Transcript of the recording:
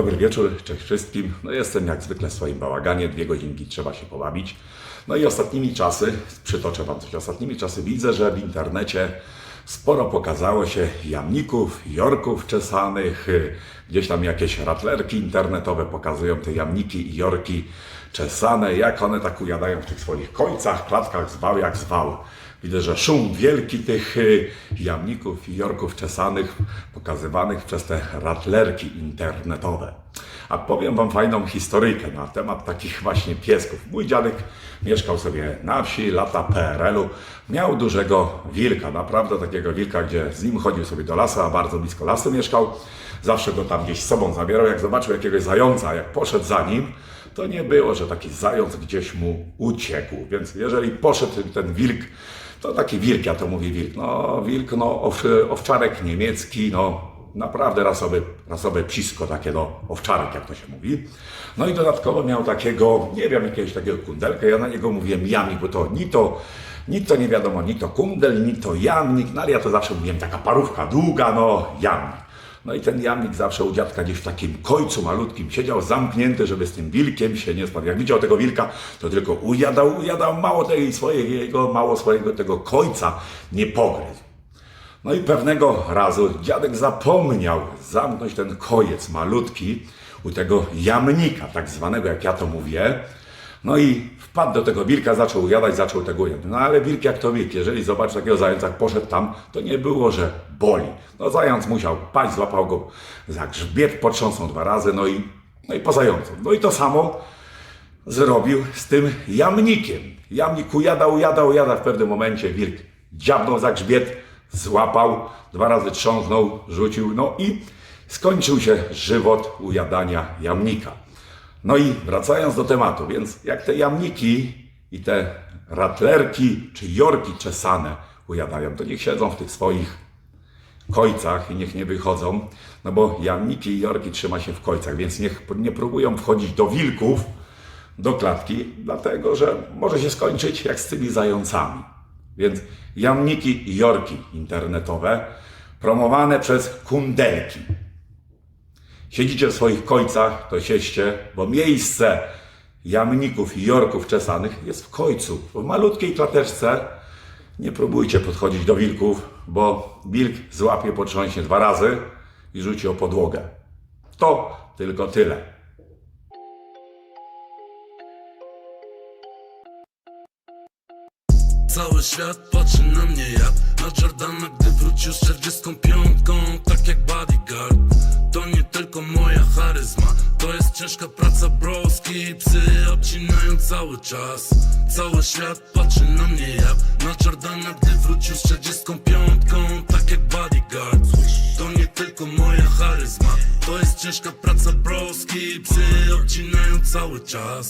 Dobry wieczór, cześć wszystkim. No jestem jak zwykle w swoim bałaganie, dwie godzinki trzeba się pobawić. No i ostatnimi czasy, przytoczę Wam coś, ostatnimi czasy widzę, że w internecie sporo pokazało się jamników, jorków czesanych, gdzieś tam jakieś ratlerki internetowe pokazują te jamniki i jorki czesane, jak one tak ujadają w tych swoich końcach, klatkach, zwał jak zwał. Widzę, że szum wielki tych y, jamników i jorków czesanych pokazywanych przez te ratlerki internetowe. A powiem Wam fajną historyjkę na temat takich właśnie piesków. Mój dziadek mieszkał sobie na wsi, lata PRL-u. Miał dużego wilka, naprawdę takiego wilka, gdzie z nim chodził sobie do lasu, a bardzo blisko lasu mieszkał. Zawsze go tam gdzieś z sobą zabierał. Jak zobaczył jakiegoś zająca, jak poszedł za nim, to nie było, że taki zając gdzieś mu uciekł. Więc jeżeli poszedł ten wilk, to taki wilk, ja to mówię wilk, no wilk, no ow, owczarek niemiecki, no naprawdę rasowe, rasowe psisko takie, no owczarek, jak to się mówi. No i dodatkowo miał takiego, nie wiem, jakiegoś takiego kundelka, ja na niego mówiłem jamnik, bo to ni to, ni to nie wiadomo, ni to kundel, ni to jamnik, no ale ja to zawsze mówiłem, taka parówka długa, no jamnik. No i ten jamnik zawsze u dziadka gdzieś w takim końcu malutkim siedział zamknięty, żeby z tym wilkiem się nie spadł. Jak widział tego wilka, to tylko ujadał, ujadał mało tej swojego, mało swojego tego końca nie pogryzł. No i pewnego razu dziadek zapomniał zamknąć ten kojec malutki u tego jamnika, tak zwanego, jak ja to mówię. No i wpadł do tego wilka, zaczął jadać, zaczął tego jeść. No ale wilk jak to wilk, jeżeli zobaczy takiego zająca, poszedł tam, to nie było, że boli. No zając musiał paść, złapał go za grzbiet, potrząsnął dwa razy, no i, no i po zającu. No i to samo zrobił z tym jamnikiem. Jamnik ujadał, ujadał, ujadał. W pewnym momencie wilk dziabnął za grzbiet, złapał, dwa razy trząsnął, rzucił, no i skończył się żywot ujadania jamnika. No i wracając do tematu, więc jak te jamniki i te ratlerki czy jorki czesane ujadają, to niech siedzą w tych swoich kojcach i niech nie wychodzą, no bo jamniki i jorki trzyma się w kojcach, więc niech nie próbują wchodzić do wilków, do klatki, dlatego że może się skończyć jak z tymi zającami. Więc jamniki jorki internetowe promowane przez kundelki. Siedzicie w swoich kojcach, to sieście, bo miejsce jamników i jorków czesanych jest w końcu, w malutkiej klateczce. Nie próbujcie podchodzić do wilków, bo wilk złapie, potrząśnie dwa razy i rzuci o podłogę. To tylko tyle. Cały świat patrzy na mnie jak na Jordana, gdy wrócił z 45 Tak jak bodyguard. To nie tylko moja charyzma To jest ciężka praca broski Psy obcinają cały czas. Cały świat patrzy na mnie jak na Jordana, gdy wrócił z 45 Tak jak bodyguard. To nie tylko moja charyzma To jest ciężka praca broski Psy obcinają cały czas